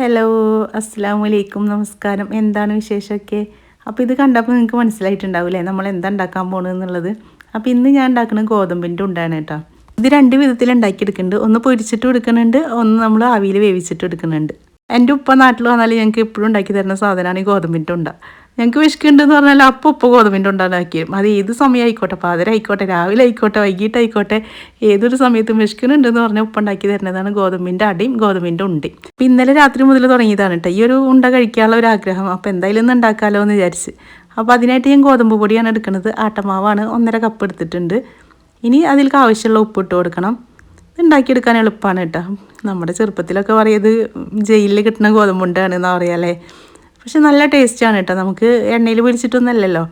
Hello അസ്സാം വലൈക്കും നമസ്കാരം. എന്താണ് വിശേഷമൊക്കെ? അപ്പോൾ ഇത് കണ്ടപ്പോൾ നിങ്ങൾക്ക് മനസ്സിലായിട്ടുണ്ടാവില്ലേ? നമ്മൾ എന്താ ഉണ്ടാക്കാൻ പോകണമെന്നുള്ളത് അപ്പോൾ ഇന്ന് ഞാൻ ഉണ്ടാക്കുന്നത് ഗോതമ്പിന്റെ ഉണ്ടാണ് കേട്ടോ. ഇത് രണ്ട് വിധത്തിൽ ഉണ്ടാക്കിയെടുക്കുന്നുണ്ട്. ഒന്ന് പൊരിച്ചിട്ട് എടുക്കുന്നുണ്ട് ഒന്ന് നമ്മൾ ആവിയിൽ വേവിച്ചിട്ട് എടുക്കുന്നുണ്ട് എന്റെ ഉപ്പ നാട്ടിൽ വന്നാൽ ഞങ്ങൾക്ക് എപ്പോഴും ഉണ്ടാക്കി തരുന്ന സാധനമാണ് ഈ ഗോതമ്പിന്റെ ഉണ്ട. ഞങ്ങൾക്ക് വിശക്കുണ്ടെന്ന് പറഞ്ഞാൽ അപ്പോൾ ഇപ്പോൾ ഗോതമ്പിന്റെ ഉണ്ടാക്കി അത് ഏത് സമയം ആയിക്കോട്ടെ? പാതിര ആയിക്കോട്ടെ രാവിലെ ആയിക്കോട്ടെ വൈകിട്ടായിക്കോട്ടെ ഏതൊരു സമയത്തും വിശക്കുന്നുണ്ടെന്ന് പറഞ്ഞാൽ ഉപ്പ് ഉണ്ടാക്കി തരുന്നതാണ് ഗോതമ്പിന്റെ അടിയും ഗോതമ്പിന്റെ ഉണ്ടി അപ്പം ഇന്നലെ രാത്രി മുതൽ തുടങ്ങിയതാണ് കേട്ടോ ഈ ഒരു ഉണ്ട കഴിക്കാനുള്ള ഒരു ആഗ്രഹം. അപ്പോൾ എന്തായാലും ഒന്ന് ഉണ്ടാക്കാമല്ലോ എന്ന് വിചാരിച്ച്. അപ്പോൾ അതിനായിട്ട് ഞാൻ ഗോതമ്പ് പൊടിയാണ് എടുക്കുന്നത് ആട്ടമാവാണ് ഒന്നര കപ്പ് എടുത്തിട്ടുണ്ട്. ഇനി അതിലേക്ക് ആവശ്യമുള്ള ഉപ്പ് ഇട്ട് കൊടുക്കണം. ഉണ്ടാക്കിയെടുക്കാൻ എളുപ്പമാണ് കേട്ടോ നമ്മുടെ ചെറുപ്പത്തിലൊക്കെ പറയുന്നത് ജയിലിൽ കിട്ടുന്ന ഗോതമ്പുണ്ടാണ് എന്നാ പറയാല്ലേ പക്ഷെ നല്ല ടേസ്റ്റാണ് കേട്ടോ നമുക്ക് എണ്ണയിൽ പൊരിച്ചിട്ടൊന്നുമല്ലല്ലോ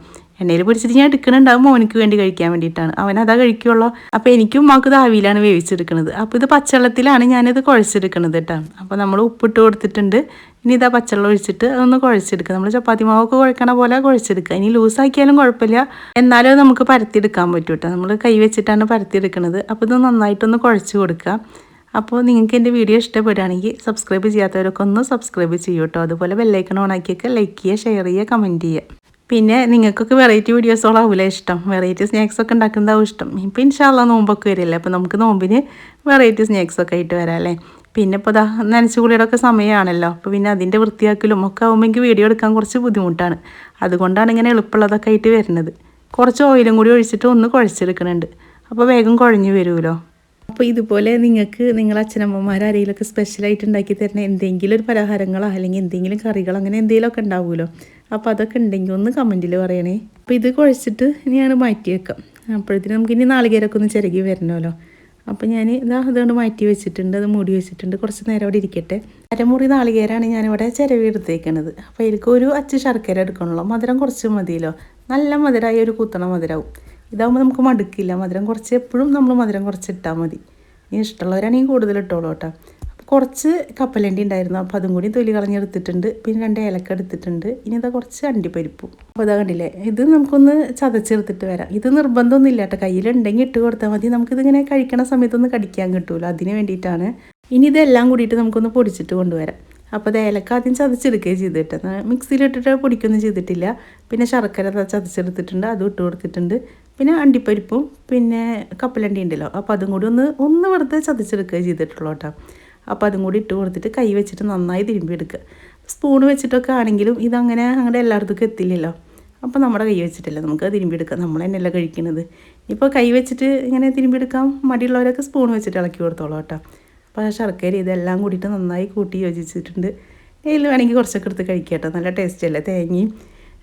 എണ്ണയിൽ പിടിച്ചിട്ട് ഞാൻ എടുക്കണുണ്ടാവും മോനിക്ക് വേണ്ടി കഴിക്കാൻ വേണ്ടിയിട്ടാണ്. അവൻ അതാ കഴിക്കുള്ളൂ. അപ്പോൾ എനിക്കും ഉമ്മാക്ക് ആവിയിലാണ് വേവിച്ചെടുക്കുന്നത് അപ്പോൾ ഇത് പച്ചവെള്ളത്തിലാണ് ഞാനിത് കുഴച്ചെടുക്കുന്നത് കേട്ടോ അപ്പോൾ നമ്മൾ ഉപ്പിട്ട് കൊടുത്തിട്ടുണ്ട്. ഇനി ഇതാ പച്ചവെള്ളം ഒഴിച്ചിട്ട് അതൊന്ന് കുഴച്ചെടുക്കുക. നമ്മൾ ചപ്പാത്തി മാവൊക്കെ കുഴക്കണ പോലെ കുഴച്ചെടുക്കുക. ഇനി ലൂസാക്കിയാലും കുഴപ്പമില്ല. എന്നാലും നമുക്ക് പരത്തിയെടുക്കാൻ പറ്റും കേട്ടോ നമ്മൾ കൈ വെച്ചിട്ടാണ് പരത്തിയെടുക്കുന്നത് അപ്പോൾ ഇത് നന്നായിട്ടൊന്ന് കുഴച്ച് കൊടുക്കുക. അപ്പോൾ നിങ്ങൾക്ക് എന്റെ വീഡിയോ ഇഷ്ടപ്പെടുകയാണെങ്കിൽ സബ്സ്ക്രൈബ് ചെയ്യാത്തവരൊക്കെ ഒന്ന് സബ്സ്ക്രൈബ് ചെയ്യൂ കേട്ടോ. അതുപോലെ ബെല്ലൈക്കൺ ഓണാക്കിയൊക്കെ ലൈക്ക് ചെയ്യുക ഷെയർ ചെയ്യുക കമന്റ് ചെയ്യുക. പിന്നെ നിങ്ങൾക്കൊക്കെ വെറൈറ്റി വീഡിയോസോളാവില്ല ഇഷ്ടം. വെറൈറ്റി സ്നാക്സ് ഒക്കെ ഉണ്ടാക്കുന്നതാവും ഇഷ്ടം. ഇപ്പം ഇൻഷാല്ല നോമ്പൊക്കെ വരില്ലേ അപ്പോൾ നമുക്ക് നോമ്പിന് വെറൈറ്റി സ്നാക്സ് ഒക്കെ ആയിട്ട് വരാം അല്ലേ? പിന്നെ ഇപ്പോൾ ഇതാ നനച്ചുകൂടിയുടെ സമയമാണല്ലോ അപ്പോൾ പിന്നെ അതിന്റെ വൃത്തിയാക്കലും ഒക്കെ ആകുമ്പോൾ എനിക്ക് വീഡിയോ എടുക്കാൻ കുറച്ച് ബുദ്ധിമുട്ടാണ്. അതുകൊണ്ടാണ് ഇങ്ങനെ എളുപ്പമുള്ളതൊക്കെ ആയിട്ട് വരുന്നത്. കുറച്ച് ഓയിലും കൂടി ഒഴിച്ചിട്ട് ഒന്ന് കുഴച്ചെടുക്കുന്നുണ്ട് അപ്പോൾ വേഗം കുഴഞ്ഞു വരുമല്ലോ. അപ്പോൾ ഇതുപോലെ നിങ്ങൾക്ക് നിങ്ങളെ അച്ഛനമ്മമാർ ആരെങ്കിലുമൊക്കെ സ്പെഷ്യലായിട്ട് ഉണ്ടാക്കി തരുന്ന എന്തെങ്കിലും ഒരു പലഹാരങ്ങളോ അല്ലെങ്കിൽ എന്തെങ്കിലും കറികളോ അങ്ങനെ എന്തെങ്കിലുമൊക്കെ ഉണ്ടാവുമല്ലോ. അപ്പോൾ അതൊക്കെ ഉണ്ടെങ്കിൽ ഒന്ന് കമന്റിൽ പറയണേ. അപ്പോൾ ഇത് കുഴച്ചിട്ട് ഇനിയാണ് മാറ്റി വെക്കാം അപ്പോഴത്തേനും നമുക്ക് ഇനി നാളികേരൊക്കെ ഒന്ന് ചിരകി വരണമല്ലോ. അപ്പോൾ ഞാൻ ഇതാ അതുകൊണ്ട് മാറ്റി വെച്ചിട്ടുണ്ട് അത് മൂടി വെച്ചിട്ടുണ്ട്. കുറച്ച് നേരം അവിടെ ഇരിക്കട്ടെ. അരമുറി നാളികേരാണ് ഞാനിവിടെ ചിരവി എടുത്തേക്കണത്. അപ്പോൾ എനിക്ക് ഒരു അച്ച് ശർക്കര എടുക്കണമല്ലോ. മധുരം കുറച്ച് മതിയല്ലോ. നല്ല മധുരമായ ഒരു കുത്തണ മധുരമാവും ഇതാകുമ്പോൾ നമുക്ക് മടുക്കില്ല. മധുരം കുറച്ച് എപ്പോഴും നമ്മൾ മധുരം കുറച്ച് ഇട്ടാൽ മതി. ഇനി ഇഷ്ടമുള്ളവരാണെങ്കിൽ കൂടുതൽ ഇട്ടോളൂ കേട്ടോ. അപ്പോൾ കുറച്ച് കപ്പലണ്ടി ഉണ്ടായിരുന്നു. അപ്പോൾ അതും കൂടി തൊലി കളഞ്ഞെടുത്തിട്ടുണ്ട്. പിന്നെ രണ്ട് ഏലക്ക എടുത്തിട്ടുണ്ട്. ഇനി ഇതാ കുറച്ച് അണ്ടിപ്പരിപ്പും. അപ്പോൾ ഇതാ കണ്ടില്ലേ? ഇത് നമുക്കൊന്ന് ചതച്ചെടുത്തിട്ട് വരാം. ഇത് നിർബന്ധമൊന്നുമില്ല കേട്ടോ. കയ്യിലുണ്ടെങ്കിൽ ഇട്ട് കൊടുത്താൽ മതി. നമുക്കിതിങ്ങനെ കഴിക്കണ സമയത്തൊന്ന് കടിക്കാൻ കിട്ടുമല്ലോ അതിന് വേണ്ടിയിട്ടാണ്. ഇനി ഇതെല്ലാം കൂടിയിട്ട് നമുക്കൊന്ന് പൊടിച്ചിട്ട് കൊണ്ടുവരാം. അപ്പോൾ അത് ഏലക്ക ആദ്യം ചതച്ചെടുക്കുകയും ചെയ്തിട്ട് മിക്സിയിലിട്ടിട്ട് പൊടിക്കൊന്നും ചെയ്തിട്ടില്ല. പിന്നെ ശർക്കര ചതച്ചെടുത്തിട്ടുണ്ട്. അതും ഇട്ട് കൊടുത്തിട്ടുണ്ട്. പിന്നെ അണ്ടിപ്പരിപ്പും പിന്നെ കപ്പലണ്ടി ഉണ്ടല്ലോ. അപ്പോൾ അതും കൂടി ഒന്ന് ഒന്ന് വെറുതെ ചതച്ചെടുക്കുക ചെയ്തിട്ടുള്ളൂ കേട്ടോ. അപ്പോൾ അതും കൂടി ഇട്ട് കൊടുത്തിട്ട് കൈ വെച്ചിട്ട് നന്നായി തിരുമ്പി എടുക്കുക. സ്പൂൺ വെച്ചിട്ടൊക്കെ ആണെങ്കിലും ഇതങ്ങനെ അങ്ങനെ എല്ലായിടത്തേക്കും എത്തില്ലല്ലോ. അപ്പോൾ നമ്മുടെ കൈ വെച്ചിട്ടല്ലേ നമുക്ക് തിരുമ്പിയെടുക്കാം നമ്മൾ തന്നെയല്ല കഴിക്കുന്നത്. ഇപ്പോൾ കൈ വെച്ചിട്ട് ഇങ്ങനെ തിരുമ്പിയെടുക്കാം മടിയുള്ളവരൊക്കെ സ്പൂൺ വെച്ചിട്ട് ഇളക്കി കൊടുത്തോളൂ കേട്ടോ. അപ്പോൾ ശർക്കര ഇതെല്ലാം കൂടിയിട്ട് നന്നായി കൂട്ടി യോജിച്ചിട്ടുണ്ട്. ഇതിൽ വേണമെങ്കിൽ കുറച്ചൊക്കെ എടുത്ത് കഴിക്കാം കേട്ടോ. നല്ല ടേസ്റ്റ് അല്ലേ തേങ്ങയും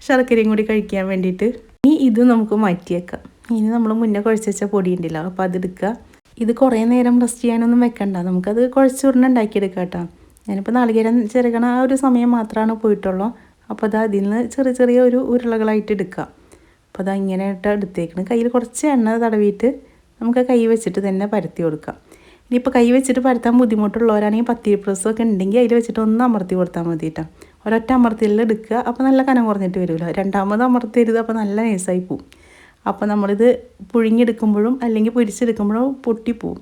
ശർക്കരയും കൂടി കഴിക്കാൻ വേണ്ടിയിട്ട്. ഇനി ഇത് നമുക്ക് മാറ്റിയേക്കാം. ഇനി നമ്മൾ മുന്നേ കുഴച്ച് വെച്ച പൊടി ഉണ്ടല്ലോ അപ്പോൾ അതെടുക്കുക ഇത് കുറേ നേരം റെസ്റ്റ് ചെയ്യാനൊന്നും വെക്കണ്ട. നമുക്കത് കുഴച്ച് ഉടനെ ഉണ്ടാക്കിയെടുക്കാം കേട്ടോ. ഞാനിപ്പോൾ നാളികേരം ചെറുകണ ആ ഒരു സമയം മാത്രമാണ് പോയിട്ടുള്ളൂ. അപ്പോൾ അത് അതിൽ നിന്ന് ചെറിയ ചെറിയ ഒരു ഉരുളകളായിട്ട് എടുക്കുക അപ്പോൾ അത് ഇങ്ങനെയായിട്ട് എടുത്തേക്കണം. കയ്യിൽ കുറച്ച് എണ്ണ തടവിയിട്ട് നമുക്ക് കൈ വെച്ചിട്ട് തന്നെ പരത്തി കൊടുക്കാം. ഇനിയിപ്പോൾ കൈ വെച്ചിട്ട് പരത്താൻ ബുദ്ധിമുട്ടുള്ളവരാണെങ്കിൽ പത്തിരി പ്രസ്സൊക്കെ ഉണ്ടെങ്കിൽ അതിൽ വെച്ചിട്ട് ഒന്ന് അമർത്തി കൊടുത്താൽ മതി കേട്ടോ. ഒരൊറ്റ അമർത്തിയിൽ എടുക്കുക? അപ്പോൾ നല്ല കനം കുറഞ്ഞിട്ട് വരുമല്ലോ രണ്ടാമത് അമർത്തരുത് അപ്പോൾ നല്ല നൈസായി പോവും. അപ്പോൾ നമ്മളിത് പുഴുങ്ങിയെടുക്കുമ്പോഴും അല്ലെങ്കിൽ പൊരിച്ചെടുക്കുമ്പോഴും പൊട്ടിപ്പോവും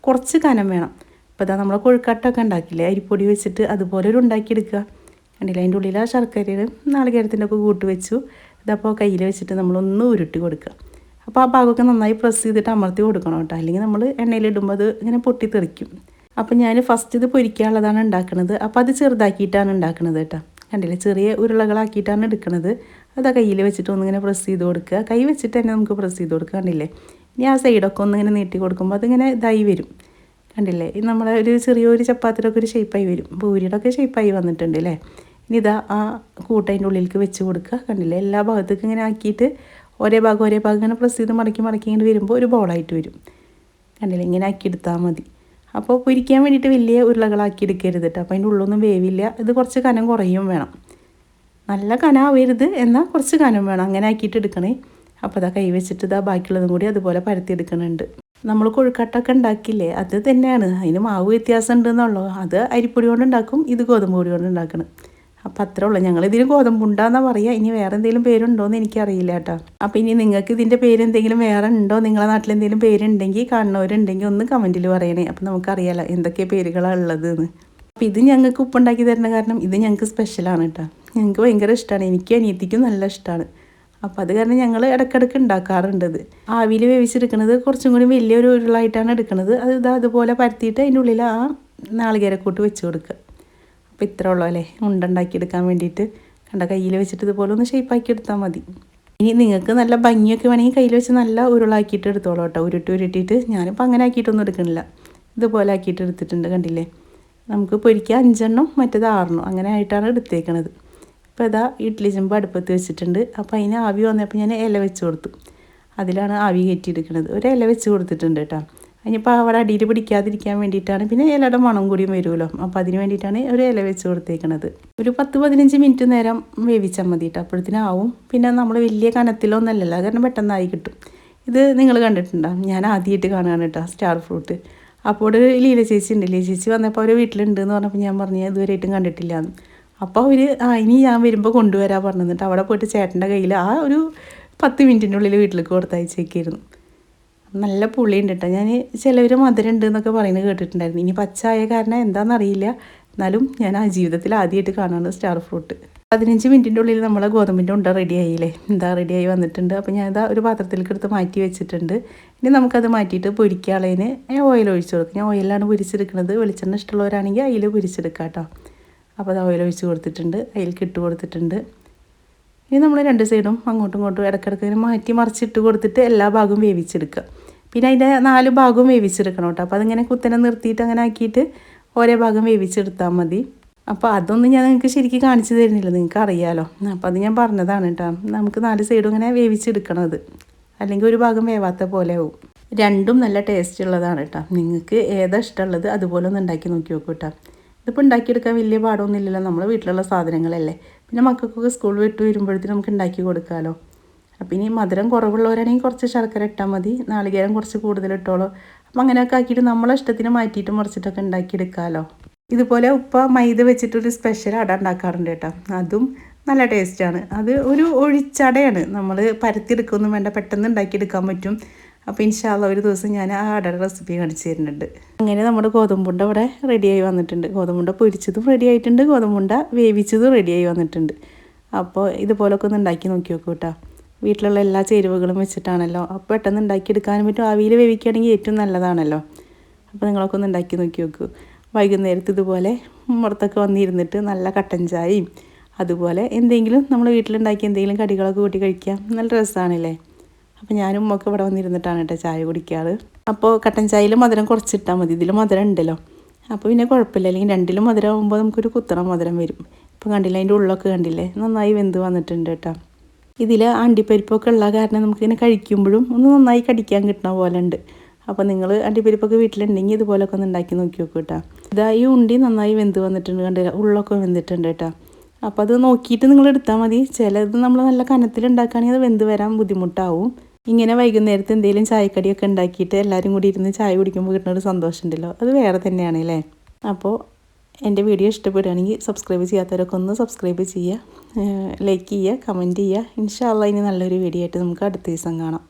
കുറച്ച് കനം വേണം. അപ്പോൾ ഇതാ നമ്മൾ കൊഴുക്കട്ടൊക്കെ ഉണ്ടാക്കില്ലേ? അരിപ്പൊടി വെച്ചിട്ട് അതുപോലെ ഒരു ഉണ്ടാക്കിയെടുക്കുക. കണ്ടില്ല? അതിന്റെ ഉള്ളിൽ ആ ശർക്കരയുടെ നാളികേരത്തിന്റെ ഒക്കെ കൂട്ട് വെച്ചു. ഇതപ്പോൾ കയ്യിൽ വെച്ചിട്ട് നമ്മളൊന്ന് ഉരുട്ടി കൊടുക്കുക. അപ്പോൾ ആ ഭാഗമൊക്കെ നന്നായി പ്രസ് ചെയ്തിട്ട് അമർത്തി കൊടുക്കണം കേട്ടോ. അല്ലെങ്കിൽ നമ്മൾ എണ്ണയിലിടുമ്പോൾ അത് ഇങ്ങനെ പൊട്ടിത്തെറിക്കും. അപ്പോൾ ഞാൻ ഫസ്റ്റ് ഇത് പൊരിക്കാനുള്ളതാണ് ഉണ്ടാക്കുന്നത് അപ്പോൾ അത് ചെറുതാക്കിയിട്ടാണ് ഉണ്ടാക്കുന്നത് കേട്ടോ. കണ്ടില്ലേ? ചെറിയ ഉരുളകളാക്കിയിട്ടാണ് എടുക്കുന്നത് അത് ആ കയ്യിൽ വെച്ചിട്ട് ഒന്നിങ്ങനെ പ്രസ് ചെയ്ത് കൊടുക്കുക. കൈ വെച്ചിട്ട് തന്നെ നമുക്ക് പ്രസ് ചെയ്ത് കൊടുക്കുക കണ്ടില്ലേ? ഇനി ആ സൈഡൊക്കെ ഒന്നിങ്ങനെ നീട്ടി കൊടുക്കുമ്പോൾ അതിങ്ങനെ ഇതായി വരും. കണ്ടില്ലേ? ഇത് നമ്മളെ ഒരു ചെറിയൊരു ചപ്പാത്തിയുടെ ഒരു ഷേപ്പായി വരും. പൂരിയുടെ ഒക്കെ ഷേപ്പായി വന്നിട്ടുണ്ട് അല്ലേ? ഇനി ഇതാ ആ കൂട്ടതിന്റെ ഉള്ളിലേക്ക് വെച്ച് കൊടുക്കുക. കണ്ടില്ലേ? എല്ലാ ഭാഗത്തേക്കും ഇങ്ങനെ ആക്കിയിട്ട് ഒരേ ഭാഗം ഒരേ ഭാഗം ഇങ്ങനെ പ്രസ് ചെയ്ത് മടക്കി മടക്കി ഇങ്ങനെ വരുമ്പോൾ ഒരു ബോളായിട്ട് വരും. കണ്ടില്ലേ? ഇങ്ങനെ ആക്കി എടുത്താൽ മതി. അപ്പോൾ പൊരിക്കാൻ വേണ്ടിയിട്ട് വലിയ ഉരുളകളാക്കി എടുക്കരുത് കേട്ടോ അപ്പോൾ അതിന്റെ ഉള്ളൊന്നും വേവില്ല. ഇത് കുറച്ച് കനം കുറയും വേണം. നല്ല കനാവരുത്. എന്നാൽ കുറച്ച് കനം വേണം. അങ്ങനെ ആക്കിയിട്ട് എടുക്കണേ. അപ്പോൾ അതാ കൈ വെച്ചിട്ട് ഇതാ ബാക്കിയുള്ളതും കൂടി അതുപോലെ പരത്തി എടുക്കുന്നുണ്ട് നമ്മൾ കൊഴുക്കട്ടൊക്കെ ഉണ്ടാക്കില്ലേ? അത് തന്നെയാണ്. അതിന് മാവ് വ്യത്യാസം ഉണ്ടെന്നുള്ളൂ അത് അരിപ്പൊടി കൊണ്ട് ഉണ്ടാക്കും. ഇത് ഗോതമ്പ് പൊടി കൊണ്ട് ഉണ്ടാക്കണം. അപ്പം അത്രേ ഉള്ളൂ. ഞങ്ങൾ ഇതിന് ഗോതമ്പുണ്ടാന്നാ പറയുക ഇനി വേറെ എന്തെങ്കിലും പേരുണ്ടോ എന്ന് എനിക്കറിയില്ല കേട്ടോ. അപ്പം ഇനി നിങ്ങൾക്ക് ഇതിന്റെ പേര് എന്തെങ്കിലും വേറെ ഉണ്ടോ? നിങ്ങളെ നാട്ടിൽ എന്തെങ്കിലും പേരുണ്ടെങ്കിൽ കാണുന്നവരുണ്ടെങ്കിൽ ഒന്ന് കമന്റിൽ പറയണേ. അപ്പം നമുക്കറിയാലോ എന്തൊക്കെ പേരുകളാണ് ഉള്ളത് എന്ന് അപ്പോൾ ഇത് ഞങ്ങൾക്ക് ഉപ്പുണ്ടാക്കി തരുന്ന കാരണം ഇത് ഞങ്ങൾക്ക് സ്പെഷ്യലാണ് കേട്ടോ. ഞങ്ങൾക്ക് ഭയങ്കര ഇഷ്ടമാണ് എനിക്ക് അനിയത്തിക്കും നല്ല ഇഷ്ടമാണ് അപ്പോൾ അത് കാരണം ഞങ്ങൾ ഇടയ്ക്കിടയ്ക്ക് ഉണ്ടാക്കാറുണ്ട് ഇത് ആവിയിൽ വേവിച്ചെടുക്കുന്നത് കുറച്ചും കൂടി വലിയൊരു ഉരുളായിട്ടാണ് എടുക്കുന്നത് അത് ഇതാ അതുപോലെ പരത്തിയിട്ട് അതിന്റെ ഉള്ളിൽ ആ നാളികേരക്കൂട്ട് വെച്ച് കൊടുക്കുക. അപ്പോൾ ഇത്ര ഉള്ളൂ അല്ലേ? ഉണ്ടുണ്ടാക്കിയെടുക്കാൻ വേണ്ടിയിട്ട്. കണ്ട കയ്യിൽ വെച്ചിട്ട് ഇതുപോലെ ഒന്ന് ഷേപ്പാക്കി എടുത്താൽ മതി. ഇനി നിങ്ങൾക്ക് നല്ല ഭംഗിയൊക്കെ വേണമെങ്കിൽ കയ്യിൽ വെച്ച് നല്ല ഉരുളാക്കിയിട്ട് എടുത്തോളൂ കേട്ടോ. ഉരുട്ടി ഉരുട്ടിയിട്ട് ഞാനിപ്പോൾ അങ്ങനെ ആക്കിയിട്ടൊന്നും എടുക്കണില്ല. ഇതുപോലെ ആക്കിയിട്ട് എടുത്തിട്ടുണ്ട് കണ്ടില്ലേ? നമുക്ക് പൊരിക്കുക അഞ്ചെണ്ണം മറ്റേത് ആറെണ്ണം. അങ്ങനെ ആയിട്ടാണ് എടുത്തേക്കണത്. അപ്പോൾ ഇതാ ഇഡ്ഡലി ചെമ്പ് അടുപ്പത്ത് വെച്ചിട്ടുണ്ട്. അപ്പോൾ അതിന് ആവി വന്നപ്പോൾ ഞാൻ ഇല വെച്ച് കൊടുത്തു. അതിലാണ് ആവി കയറ്റിയെടുക്കുന്നത് ഒരു ഇല വെച്ച് കൊടുത്തിട്ടുണ്ട് കേട്ടോ. അതിനിപ്പോൾ അവിടെ അടിയിൽ പിടിക്കാതിരിക്കാൻ വേണ്ടിയിട്ടാണ്. പിന്നെ ഇലയുടെ മണം കൂടിയും വരുമല്ലോ. അപ്പോൾ അതിന് വേണ്ടിയിട്ടാണ് ഒരു ഇല വെച്ച് കൊടുത്തേക്കണത്. ഒരു പത്ത് പതിനഞ്ച് മിനിറ്റ് നേരം വേവിച്ചാൽ മതി കേട്ടോ അപ്പോഴത്തേനാവും. പിന്നെ നമ്മൾ വലിയ കനത്തിലൊന്നല്ലല്ലോ. കാരണം പെട്ടെന്നായി കിട്ടും. ഇത് നിങ്ങൾ കണ്ടിട്ടുണ്ടോ? ഞാൻ ആദ്യമായിട്ട് കാണുകയാണ് കേട്ടോ സ്റ്റാർ ഫ്രൂട്ട്. അപ്പോൾ ഒരു ലീല ചേച്ചി ഉണ്ട്. ലീല ചേച്ചി വന്നപ്പോൾ അവർ വീട്ടിലുണ്ട് എന്ന് പറഞ്ഞപ്പോൾ ഞാൻ പറഞ്ഞു ഇതുവരെയായിട്ടും കണ്ടിട്ടില്ല എന്ന് അപ്പോൾ അവർ ആ ഇനി ഞാൻ വരുമ്പോൾ കൊണ്ടുവരാൻ പറഞ്ഞിട്ട് അവിടെ പോയിട്ട് ചേട്ടന്റെ കയ്യിൽ ആ ഒരു പത്ത് മിനിറ്റിന്റെ ഉള്ളിൽ വീട്ടിലേക്ക് കൊടുത്തയച്ചേക്കായിരുന്നു. നല്ല പുളിയുണ്ട് കേട്ടോ ഞാൻ ചിലവർ മധുരം ഉണ്ട് എന്നൊക്കെ പറയുന്നത് കേട്ടിട്ടുണ്ടായിരുന്നു. ഇനി പച്ചായ കാരണം എന്താണെന്നറിയില്ല എന്നാലും ഞാൻ ആ ജീവിതത്തിൽ ആദ്യമായിട്ട് കാണുന്നത് സ്റ്റാർ ഫ്രൂട്ട്. പതിനഞ്ച് മിനിറ്റിന്റെ ഉള്ളിൽ നമ്മളെ ഗോതമ്പിന്റെ ഉണ്ട റെഡി ആയില്ലേ? എന്താ റെഡിയായി വന്നിട്ടുണ്ട്. അപ്പോൾ ഞാൻ ഇതാ ഒരു പാത്രത്തിലേക്ക് എടുത്ത് മാറ്റി വെച്ചിട്ടുണ്ട്. ഇനി നമുക്കത് മാറ്റിയിട്ട് പൊരിക്കാളേന് ഓയിൽ ഒഴിച്ചു കൊടുക്കും. ഞാൻ ഓയിലാണ് പൊരിച്ചെടുക്കുന്നത് വെളിച്ചെണ്ണ ഇഷ്ടമുള്ളവരാണെങ്കിൽ അതിൽ പൊരിച്ചെടുക്കാം കേട്ടോ അപ്പോൾ അത് ഓയിൽ ഒഴിച്ച് കൊടുത്തിട്ടുണ്ട്. അതിലേക്ക് ഇട്ട് കൊടുത്തിട്ടുണ്ട്. ഇനി നമ്മൾ രണ്ട് സൈഡും അങ്ങോട്ടും ഇങ്ങോട്ടും ഇടയ്ക്കിടയ്ക്ക് ഇങ്ങനെ മാറ്റി മറിച്ചിട്ട് കൊടുത്തിട്ട് എല്ലാ ഭാഗവും വേവിച്ചെടുക്കുക. പിന്നെ അതിന്റെ നാല് ഭാഗവും വേവിച്ചെടുക്കണം കേട്ടോ. അപ്പോൾ അതിങ്ങനെ കുത്തനെ നിർത്തിയിട്ട് അങ്ങനെ ആക്കിയിട്ട് ഓരോ ഭാഗം വേവിച്ചെടുത്താൽ മതി. അപ്പോൾ അതൊന്നും ഞാൻ നിങ്ങൾക്ക് ശരിക്കും കാണിച്ചു തരുന്നില്ല. നിങ്ങൾക്ക് അറിയാലോ. അപ്പോൾ അത് ഞാൻ പറഞ്ഞതാണ് കേട്ടോ. നമുക്ക് നാല് സൈഡും ഇങ്ങനെ വേവിച്ചെടുക്കണത് അല്ലെങ്കിൽ ഒരു ഭാഗം വേവാത്ത പോലെ ആവും. രണ്ടും നല്ല ടേസ്റ്റ് ഉള്ളതാണ് കേട്ടോ. നിങ്ങൾക്ക് ഏതാ ഇഷ്ടമുള്ളത് അതുപോലെ ഒന്ന് ഉണ്ടാക്കി നോക്കി നോക്കൂ കേട്ടോ. ഇതിപ്പോൾ ഉണ്ടാക്കിയെടുക്കാൻ വലിയ പാടൊന്നുമില്ലല്ലോ നമ്മൾ വീട്ടിലുള്ള സാധനങ്ങളല്ലേ. പിന്നെ മക്കൾക്കൊക്കെ സ്കൂൾ വിട്ട് വരുമ്പോഴത്തേക്കും നമുക്ക് ഉണ്ടാക്കി കൊടുക്കാമല്ലോ അപ്പം ഇനി മധുരം കുറവുള്ളവരാണെങ്കിൽ കുറച്ച് ശർക്കര ഇട്ടാൽ മതി. നാളികേരം കുറച്ച് കൂടുതൽ ഇട്ടോളൂ. അപ്പം അങ്ങനെയൊക്കെ ആക്കിയിട്ട് നമ്മളെ ഇഷ്ടത്തിന് മാറ്റിയിട്ട് മറിച്ചിട്ടൊക്കെ ഉണ്ടാക്കിയെടുക്കാമല്ലോ ഇതുപോലെ ഉപ്പ മൈദ വെച്ചിട്ടൊരു സ്പെഷ്യൽ അട ഉണ്ടാക്കാറുണ്ട് കേട്ടോ. അതും നല്ല ടേസ്റ്റാണ് അത് ഒരു ഒഴിച്ചടയാണ്. നമ്മൾ പരത്തിയെടുക്കൊന്നും വേണ്ട. പെട്ടെന്ന് ഉണ്ടാക്കിയെടുക്കാൻ പറ്റും. അപ്പോൾ ഇൻഷാല്ല ഒരു ദിവസം ഞാൻ ആ അടയുടെ റെസിപ്പി കാണിച്ചു തരുന്നുണ്ട്. അങ്ങനെ നമ്മുടെ ഗോതമ്പുണ്ട ഇവിടെ റെഡിയായി വന്നിട്ടുണ്ട്. ഗോതമ്പുണ്ട പൊരിച്ചതും റെഡി ആയിട്ടുണ്ട്. ഗോതമ്പുണ്ട വേവിച്ചതും റെഡിയായി വന്നിട്ടുണ്ട്. അപ്പോൾ ഇതുപോലൊക്കെ ഒന്ന് ഉണ്ടാക്കി നോക്കി നോക്കൂ കേട്ടോ. വീട്ടിലുള്ള എല്ലാ ചേരുവകളും വെച്ചിട്ടാണല്ലോ. അപ്പോൾ പെട്ടെന്ന് ഉണ്ടാക്കിയെടുക്കാനും പറ്റും. ആവിയിൽ വേവിക്കുകയാണെങ്കിൽ ഏറ്റവും നല്ലതാണല്ലോ. അപ്പോൾ നിങ്ങളൊക്കെ ഒന്ന് ഉണ്ടാക്കി നോക്കി നോക്കൂ. വൈകുന്നേരത്ത് ഇതുപോലെ പുറത്തൊക്കെ വന്നിരുന്നിട്ട് നല്ല കട്ടൻ ചായയും അതുപോലെ എന്തെങ്കിലും നമ്മൾ വീട്ടിലുണ്ടാക്കി എന്തെങ്കിലും കടികളൊക്കെ കൂട്ടി കഴിക്കാം നല്ല രസമാണല്ലേ അപ്പോൾ ഞാനും ഉമ്മൊക്കെ ഇവിടെ വന്നിരുന്നിട്ടാണ് കേട്ടോ ചായ കുടിക്കാറ്. അപ്പോൾ കട്ടൻ ചായയിൽ മധുരം കുറച്ചിട്ടാൽ മതി. ഇതിൽ മധുരം ഉണ്ടല്ലോ. അപ്പോൾ പിന്നെ കുഴപ്പമില്ല. അല്ലെങ്കിൽ രണ്ടിലും മധുരം ആകുമ്പോൾ നമുക്കൊരു കുത്തണ മധുരം വരും. ഇപ്പം കണ്ടില്ല അതിന്റെ ഉള്ളൊക്കെ കണ്ടില്ലേ? നന്നായി വെന്ത് വന്നിട്ടുണ്ട് കേട്ടോ. ഇതിൽ അണ്ടിപ്പരിപ്പൊക്കെ ഉള്ള കാരണം നമുക്കിങ്ങനെ കഴിക്കുമ്പോഴും ഒന്ന് നന്നായി കടിക്കാൻ കിട്ടണ പോലെ ഉണ്ട്. അപ്പോൾ നിങ്ങൾ അണ്ടിപ്പരിപ്പൊക്കെ വീട്ടിലുണ്ടെങ്കിൽ ഇതുപോലൊക്കെ ഒന്ന് ഉണ്ടാക്കി നോക്കി നോക്കൂ കേട്ടോ. ഇതാ ഈ ഉണ്ടി നന്നായി വെന്ത് വന്നിട്ടുണ്ട് കണ്ടില്ല ഉള്ളൊക്കെ വെന്തിട്ടുണ്ട് കേട്ടോ. അപ്പോൾ അത് നോക്കിയിട്ട് നിങ്ങൾ എടുത്താൽ മതി. ചിലത് നമ്മൾ നല്ല കനത്തിൽ ഉണ്ടാക്കുകയാണെങ്കിൽ അത് വെന്ത് വരാൻ ബുദ്ധിമുട്ടാവും. ഇങ്ങനെ വൈകുന്നേരത്ത് എന്തെങ്കിലും ചായക്കടിയൊക്കെ ഉണ്ടാക്കിയിട്ട് എല്ലാവരും കൂടി ഇരുന്ന് ചായ കുടിക്കുമ്പോൾ കിട്ടുന്ന ഒരു സന്തോഷമുണ്ടല്ലോ. അത് വേറെ തന്നെയാണ് അല്ലേ? അപ്പോൾ എന്റെ വീഡിയോ ഇഷ്ടപ്പെടുകയാണെങ്കിൽ സബ്സ്ക്രൈബ് ചെയ്യാത്തവരൊക്കെ ഒന്ന് സബ്സ്ക്രൈബ് ചെയ്യുക. ലൈക്ക് ചെയ്യുക കമന്റ് ചെയ്യുക. ഇൻഷാല്ല ഇനി നല്ലൊരു വീഡിയോ ആയിട്ട് നമുക്ക് അടുത്ത ദിവസം കാണാം.